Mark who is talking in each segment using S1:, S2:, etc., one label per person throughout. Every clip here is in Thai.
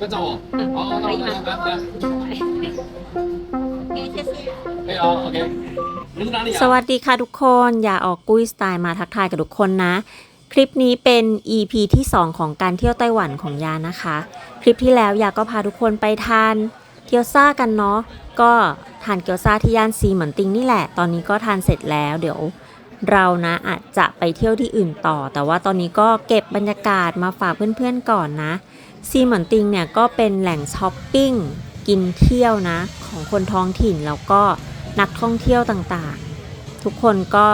S1: ก็จะ
S2: อ๋อ
S1: ต้องไโอเค
S3: สวัสดีค่ะทุกคนอย่าออกกุ้ยสไตล์มาทักทายกับทุกคนนะ คลิปนี้เป็น EP ที่ 2 ของการเที่ยวไต้หวันของยานะคะ คลิปที่แล้วยาก็พาทุกคนไปทานเกียวซ่ากันเนาะก็ทานเกียวซ่าที่ย่านซีเหมือนติงนี่แหละ ตอนนี้ก็ทานเสร็จแล้วเดี๋ยว เรานะอาจจะไปเที่ยวที่อื่นต่อ แต่ว่าตอนนี้ก็เก็บบรรยากาศมาฝากเพื่อนๆก่อนนะซีเหมือนติงเนี่ยก็เป็นแหล่งช้อปปิ้งกินเที่ยวนะของคนท้องถิ่นแล้วก็นักท่องเที่ยวต่างๆ ทุกคนก็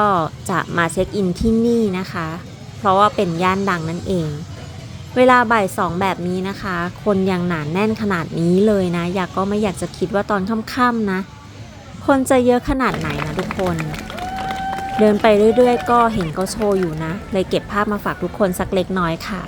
S3: จะมาเช็คอินที่นี่นะคะ เพราะว่าเป็นย่านดังนั่นเอง เวลาบ่ายสองแบบนี้นะคะ คนยังหนานแน่นขนาดนี้เลยนะ อยากก็ไม่อยากจะคิดว่าตอนค่ำๆนะ คนจะเยอะขนาดไหนนะทุกคน เดินไปเรื่อยๆ ก็เห็นเขาโชว์อยู่นะ เลยเก็บภาพมาฝากทุกคนสักเล็กน้อยค่ะ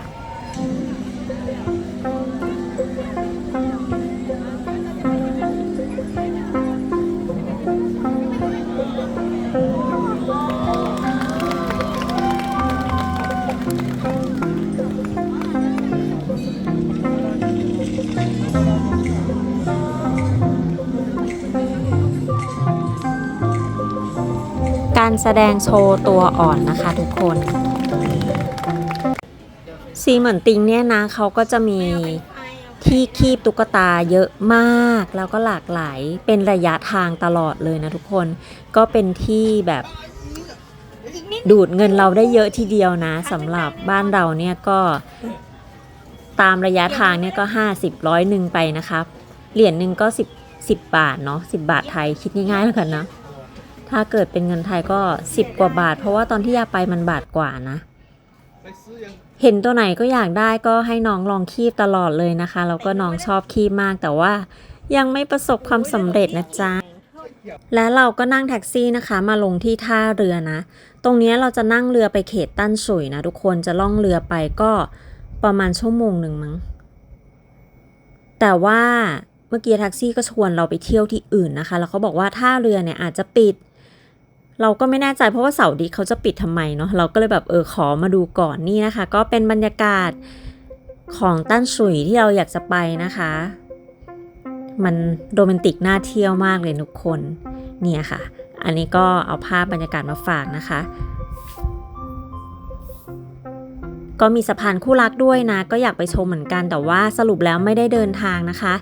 S3: การแสดงโชว์ตัวอ่อนนะคะทุกคนซีเหมือนติงเนี่ยนะเขาก็จะมีที่คีบตุ๊กตาเยอะมาก แล้วก็หลากหลายเป็นระยะทางตลอดเลยนะทุกคนก็เป็นที่แบบดูดเงินเราได้เยอะทีเดียวนะสำหรับบ้านเราเนี่ยก็ตามระยะทางเนี่ยก็50ร้อยหนึ่งไปนะครับเหรียญหนึ่งก็10 10บาทเนาะ10บาทไทยคิดง่ายๆแล้วกันนะ ถ้าเกิดเป็นเงินไทยก็ 10 กว่าบาท เพราะว่าตอนที่ยาไปมันบาทกว่านะ เห็นตัวไหนก็อยากได้ก็ให้น้องลองคีบตลอดเลยนะคะ แล้วก็น้องชอบคีบมากแต่ว่ายังไม่ประสบความสำเร็จนะจ๊ะและเราก็นั่งแท็กซี่นะคะ มาลงที่ท่าเรือนะ ตรงนี้เราจะนั่งเรือไปเขตตั้นสุยนะ ทุกคนจะล่องเรือไปก็ประมาณชั่วโมงหนึ่งมั้ง แต่ว่าเมื่อกี้แท็กซี่ก็ชวนเราไปเที่ยวที่อื่นนะคะ แล้วเขาบอกว่าท่าเรือเนี่ยอาจจะปิด เราก็ไม่แน่ใจเพราะว่าเสาร์ดิเขาจะปิดทำไมเนาะเราก็เลยแบบเออขอมาดูก่อนนี่นะคะ ก็เป็นบรรยากาศของตั้นสุยที่เราอยากจะไปนะคะ มันโรแมนติกน่าเที่ยวมากเลยทุกคนเนี่ยค่ะ อันนี้ก็เอาภาพบรรยากาศมาฝากนะคะ ก็มีสะพานคู่รักด้วยนะ ก็อยากไปชมเหมือนกันแต่ว่าสรุปแล้วไม่ได้เดินทางนะคะ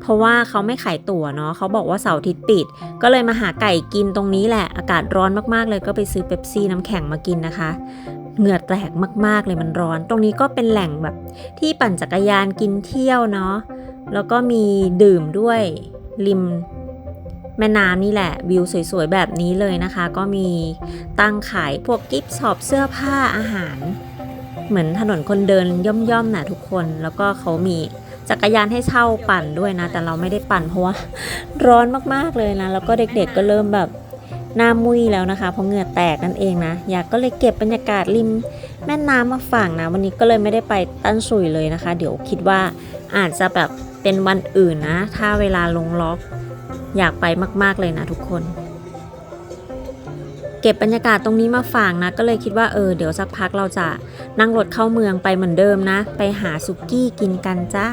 S3: เพราะว่าเขาไม่ขายตั๋วเนาะเขาบอกว่าเสาร์อาทิตย์ปิด ก็เลยมาหาไก่กินตรงนี้แหละ อากาศร้อนมากๆเลยก็ไปซื้อเป๊ปซี่น้ำแข็งมากินนะคะเหงื่อแตกมากๆเลยมันร้อน ตรงนี้ก็เป็นแหล่งแบบที่ปั่นจักรยานกินเที่ยวเนาะ แล้วก็มีดื่มด้วยริมแม่น้ำนี่แหละวิวสวยๆแบบนี้เลยนะคะ ก็มีตั้งขายพวกกิฟต์ช็อปเสื้อผ้าอาหาร เหมือนถนนคนเดินย่อมๆน่ะทุกคนแล้วก็เขามีจักรยานให้เช่าปั่นด้วยนะ แต่เราไม่ได้ปั่นเพราะว่าร้อนมากๆเลยนะ แล้วก็เด็กๆก็เริ่มแบบหน้ามุ้ยแล้วนะคะเพราะเหงื่อแตกนั่นเองนะ อยากก็เลยเก็บบรรยากาศริมแม่น้ำมาฝากนะ วันนี้ก็เลยไม่ได้ไปตั้นสุยเลยนะคะ เดี๋ยวคิดว่าอาจจะแบบเป็นวันอื่นนะ ถ้าเวลาลงล็อก อยากไปมากๆเลยนะทุกคน ก็บบรรยากาศตรงนี้มาฝากนะ ก็เลยคิดว่าเออเดี๋ยวสักพักเราจะนั่งรถเข้าเมืองไปเหมือนเดิมนะ ไปหาสุกี้กินกันจ้า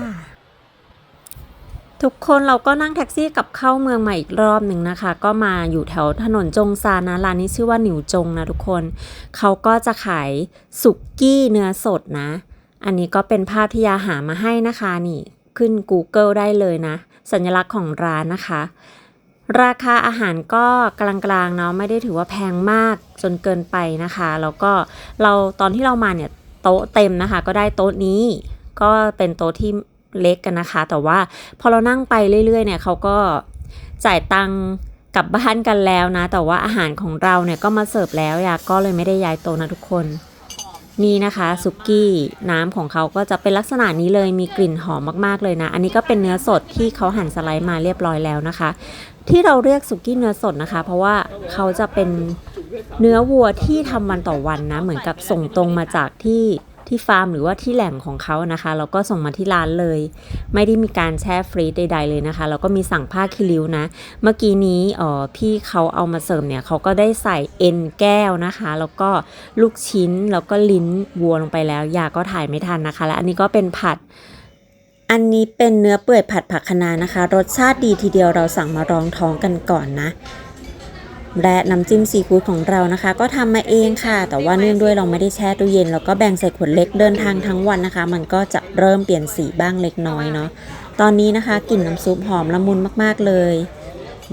S3: ทุกคนเราก็นั่งแท็กซี่กลับเข้าเมืองมาอีกรอบหนึ่งนะคะ ก็มาอยู่แถวถนนจงซานนะร้านนี้ชื่อว่าหนิวจงนะทุกคนเขาก็จะขายสุกี้เนื้อสดนะ อันนี้ก็เป็นภาพที่ยาหามาให้นะคะนี่ขึ้น Google ได้เลยนะ สัญลักษณ์ของร้านนะคะ ราคาอาหารก็กลางๆเนาะไม่ได้ถือว่าแพงมากจนเกินไปนะคะ แล้วก็เราตอนที่เรามาเนี่ยโต๊ะเต็มนะคะ ก็ได้โต๊ะนี้ ก็เป็นโต๊ะที่เล็กกันนะคะ แต่ว่าพอเรานั่งไปเรื่อยๆเนี่ยเขาก็จ่ายตังกลับบ้านกันแล้วนะ แต่ว่าอาหารของเราเนี่ยก็มาเสิร์ฟแล้วอยากก็เลยไม่ได้ย้ายโต๊ะนะทุกคน นี่นะคะซุกี้น้ำของเขาก็จะเป็นลักษณะนี้เลยมีกลิ่นหอมมากๆเลยนะ อันนี้ก็เป็นเนื้อสดที่เขาหั่นสไลด์มาเรียบร้อยแล้วนะคะ ที่เราเรียกซุกี้เนื้อสดนะคะ เพราะว่าเขาจะเป็นเนื้อวัวที่ทำวันต่อวันนะ เหมือนกับส่งตรงมาจากที่ ที่ฟาร์มหรือว่าที่แหล่งของเขานะคะ แล้วก็ส่งมาที่ร้านเลย ไม่ได้มีการแช่ฟรีซใด ๆเลยนะคะแล้วก็มีสั่งผ้าคีริ้วนะ เมื่อกี้นี้เออพี่เขาเอามาเสร์ฟเนี่ยเขาก็ได้ใส่เอ็นแก้วนะคะ แล้วก็ลูกชิ้นแล้วก็ลิ้นวัวลงไปแล้วยาก็ถ่ายไม่ทันนะคะ และอันนี้ก็เป็นผัดอันนี้เป็นเนื้อเปื่อยผัดผักคะน้านะคะ รสชาติดีทีเดียวเราสั่งมารองท้องกันก่อนนะ และน้ำจิ้มซีฟู้ดของเรานะคะ ก็ทำมาเองค่ะ แต่ว่าเนื่องด้วยเราไม่ได้แช่ตู้เย็นแล้วก็แบ่งใส่ขวดเล็กเดินทางทั้งวันนะคะ มันก็จะเริ่มเปลี่ยนสีบ้างเล็กน้อยเนาะตอนนี้นะคะกลิ่นน้ำซุปหอมละมุนมากๆเลย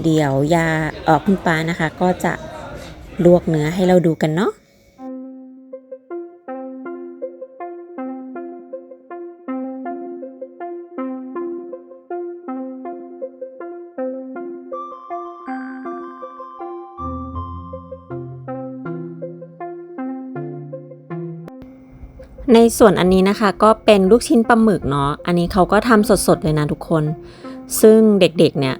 S3: เดี๋ยวยาออกคุณป้านะคะ ก็จะลวกเนื้อให้เราดูกันเนาะ ในส่วนอันนี้นะคะก็เป็นลูกชิ้นปลาหมึกเนาะ อันนี้เขาก็ทำสดๆเลยนะทุกคน ซึ่งเด็กๆเนี่ย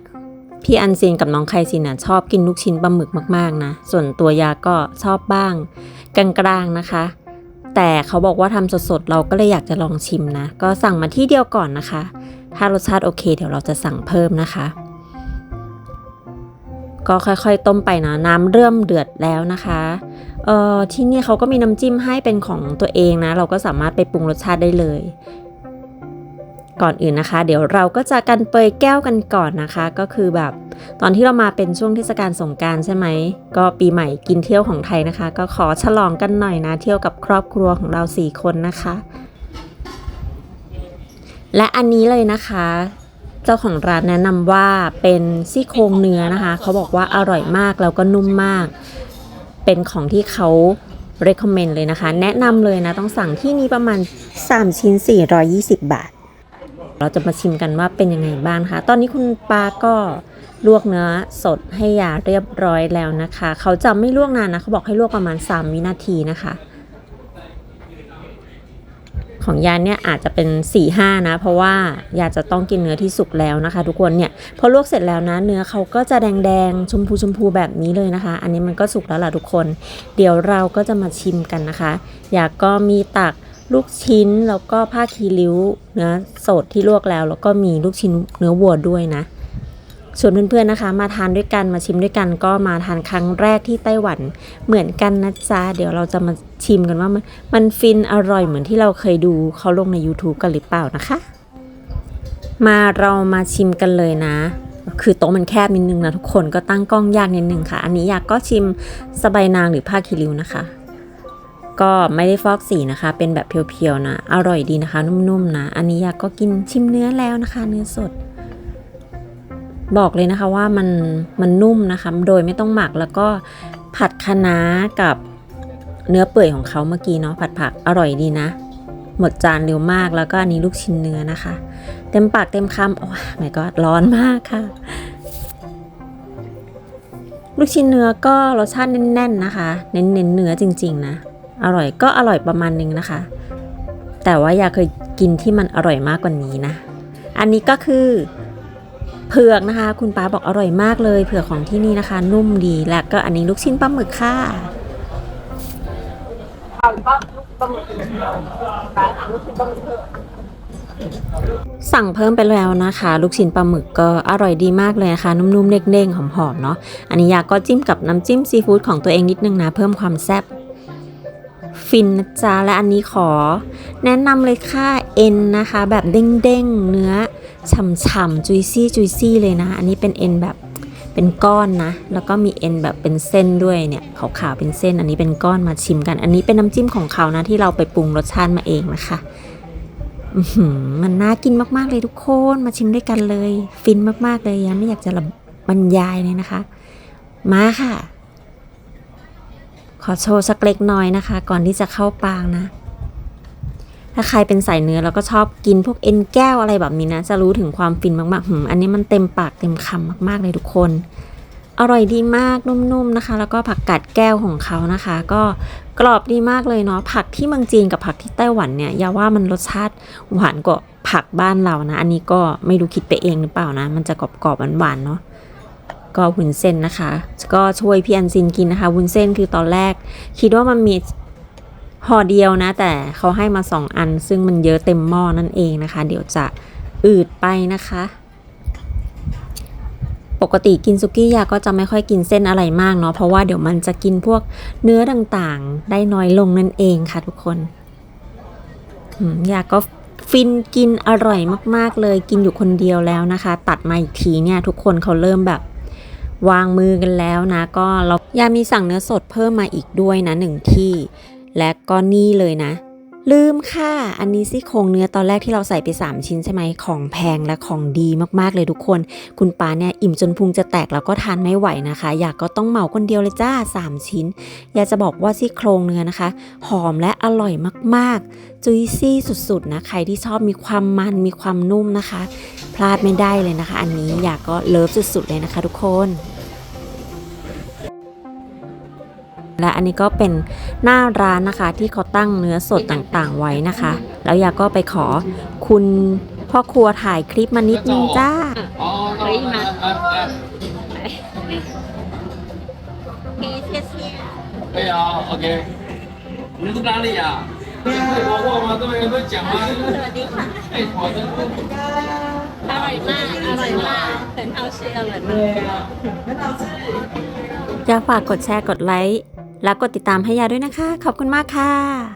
S3: พี่อันซีนกับน้องไคซินน่ะชอบกินลูกชิ้นปลาหมึกมากๆนะ ส่วนตัวยาก็ชอบบ้างกลางๆนะคะ แต่เขาบอกว่าทำสดๆเราก็เลยอยากจะลองชิมนะ ก็สั่งมาที่เดียวก่อนนะคะ ถ้ารสชาติโอเค เดี๋ยวเราจะสั่งเพิ่มนะคะ ก็ค่อยๆ ต้มไปนะน้ำเริ่มเดือดแล้วนะคะเอ่อที่นี่เขาก็มีน้ำจิ้มให้เป็นของตัวเองนะ เราก็สามารถไปปรุงรสชาติได้เลย ก่อนอื่นนะคะ เดี๋ยวเราก็จะกันเปยแก้วกันก่อนนะคะ ก็คือแบบตอนที่เรามาเป็นช่วงเทศกาลสงการใช่ไหมก็ปีใหม่กินเที่ยวของไทยนะคะ ก็ขอฉลองกันหน่อยนะ เที่ยวกับครอบครัวของเราสี่คนนะคะและอันนี้เลยนะคะ เจ้าของร้านแนะนำว่าเป็นซี่โครงเนื้อนะคะ เขาบอกว่าอร่อยมากแล้วก็นุ่มมาก เป็นของที่เขา recommend เลยนะคะ แนะนำเลยนะต้องสั่งที่นี่ประมาณ 3 ชิ้น 420 บาท เราจะมาชิมกันว่าเป็นยังไงบ้างคะ ตอนนี้คุณปาก็ลวกเนื้อสดให้ยาเรียบร้อยแล้วนะคะ เขาจะไม่ลวกนานนะ เขาบอกให้ลวกประมาณ 3 วินาทีนะคะ ของยาเนี่ยอาจจะเป็น4 5นะ เพราะว่ายาจะต้องกินเนื้อที่สุกแล้วนะคะ ทุกคนเนี่ยพอลวกเสร็จแล้วนะเนื้อเขาก็จะแดงๆชมพูชมพูแบบนี้เลยนะคะ อันนี้มันก็สุกแล้วล่ะทุกคน เดี๋ยวเราก็จะมาชิมกันนะคะอยากก็มีตักลูกชิ้นแล้วก็ผ้าคีริ้วเนื้อสดที่ลวกแล้ว แล้วก็มีลูกชิ้นเนื้อวัวด้วยนะ ส่วนเพื่อนๆนะคะ มาทานด้วยกันมาชิมด้วยกันก็มาทานครั้งแรกที่ไต้หวันเหมือนกันนะจ๊ะเดี๋ยวเราจะมาชิมกันว่ามันมันฟินอร่อยเหมือนที่เราเคยดูเขาลงใน YouTube กันหรือเปล่านะคะ มาเรามาชิมกันเลยนะ คือโต๊ะมันแคบนิดนึงนะทุกคนก็ตั้งกล้องยากนิดนึงค่ะ อันนี้อยากก็ชิมสบายนางหรือผ้าคีริวนะคะ ก็ไม่ได้ฟอกสีนะคะ เป็นแบบเพียวๆนะ อร่อยดีนะคะ นุ่มๆนะ อันนี้อยากก็กินชิมเนื้อแล้วนะคะ เนื้อสด บอกเลยนะคะว่ามันมันนุ่มนะคะ โดยไม่ต้องหมักแล้วก็ผัดคะน้ากับเนื้อเปื่อยของเขาเมื่อกี้เนาะผัดผักอร่อยดีนะ หมดจานเร็วมากแล้วก็อันนี้ลูกชิ้นเนื้อนะคะ เต็มปากเต็มคำโอ้ยไม่ก็ร้อนมากค่ะ ลูกชิ้นเนื้อก็รสชาติแน่น ๆนะคะ เน้นๆเนื้อจริง ๆ นะ อร่อยก็อร่อยประมาณนึงนะคะ แต่ว่าอยากเคยกินที่มันอร่อยมากกว่านี้นะ อันนี้ก็คือ เผือกนะคะ คุณป้าบอกอร่อยมากเลย เผือกของที่นี่นะคะ นุ่มดีและก็อันนี้ลูกชิ้นปลาหมึกค่ะสั่งเพิ่มไปแล้วนะคะ ลูกชิ้นปลาหมึกก็อร่อยดีมากเลยนะคะนุ่มๆเด้งๆหอมๆเนาะอันนี้อยากก็จิ้มกับน้ำจิ้มซีฟู้ดของตัวเองนิดนึงนะ เพิ่มความแซ่บฟินนะจ๊ะและอันนี้ขอ แนะนำเลยค่ะเอ็นนะคะ แบบเด้งๆเนื้อ ฉ่ำๆจุยซี่จุยซี่เลยนะ อันนี้เป็นเอ็นแบบเป็นก้อนนะ แล้วก็มีเอ็นแบบเป็นเส้นด้วยเนี่ยขาวๆเป็นเส้น อันนี้เป็นก้อนมาชิมกัน อันนี้เป็นน้ำจิ้มของเขานะที่เราไปปรุงรสชาติมาเองนะคะมันน่ากินมากๆเลยทุกคนมาชิมด้วยกันเลย ฟินมากๆเลยยังไม่อยากจะบรรยายเลยนะคะ มาค่ะ ขอโชว์สักเล็กน้อยนะคะ ก่อนที่จะเข้าปากนะ ถ้าใครเป็นสายเนื้อแล้วก็ชอบกินพวกเอ็นแก้วอะไรแบบนี้นะ จะรู้ถึงความฟินมากๆหืมอันนี้มันเต็มปากเต็มคำมากๆเลยทุกคน อร่อยดีมากนุ่มๆนะคะ แล้วก็ผักกาดแก้วของเขานะคะ ก็กรอบดีมากเลยเนาะผักที่เมืองจีนกับผักที่ไต้หวันเนี่ยอย่าว่ามันรสชาติหวานกว่าผักบ้านเรานะ อันนี้ก็ไม่รู้คิดไปเองหรือเปล่านะ มันจะกรอบๆหวานๆเนาะก็วุ้นเส้นนะคะ ก็ช่วยพี่อันซินกินนะคะวุ้นเส้นคือตอนแรก คิดว่ามันมี ห่อเดียวนะ แต่เขาให้มา 2 อัน ซึ่งมันเยอะเต็มหม้อนั่นเองนะคะ เดี๋ยวจะอืดไปนะคะ ปกติกินซุกี้ยาก็จะไม่ค่อยกินเส้นอะไรมากเนาะเพราะว่าเดี๋ยวมันจะกินพวกเนื้อต่างๆ ได้น้อยลงนั่นเองค่ะทุกคนอยาก็ฟินกินอร่อยมากๆเลยกินอยู่คนเดียวแล้วนะคะ ตัดมาอีกทีเนี่ยทุกคนเขาเริ่มแบบวางมือกันแล้วนะ ก็เรายามีสั่งเนื้อสดเพิ่มมาอีกด้วยนะหนึ่งที่ และก็นี่เลยนะ ลืมค่ะ อันนี้ซี่โครงเนื้อตอนแรกที่เราใส่ไป 3 ชิ้นใช่ไหมของแพงและของดีมากๆเลยทุกคน คุณป้าเนี่ยอิ่มจนพุงจะแตกแล้วก็ทานไม่ไหวนะคะ อยากก็ต้องเหมาคนเดียวเลยจ้า 3 ชิ้น อยากจะบอกว่าซี่โครงเนื้อนะคะ หอมและอร่อยมากๆ จุยซี่สุดๆนะใครที่ชอบมีความมันมีความนุ่มนะคะ พลาดไม่ได้เลยนะคะ อันนี้อยากก็เลิฟสุดๆเลยนะคะ ทุกคนและอันนี้ก็เป็น หน้าร้านนะคะที่เขาตั้งเนื้อสดต่างๆไว้นะคะ แล้วยาก็ไปขอคุณพ่อครัวถ่ายคลิปมานิดนึงจ้า
S1: 哦，那我来来来，
S2: 可以谢谢。
S1: 可以啊，OK。你是哪里呀？你会说话吗？这边有人讲吗？
S2: สวัสดีค่ะ
S1: 哎，我的。
S2: อร่อยมาก อร่อยมาก很好吃อร่อยมาก
S3: จะฝากกดแชร์กดไลค์ และกดติดตามให้ยาด้วยนะคะ ขอบคุณมากค่ะ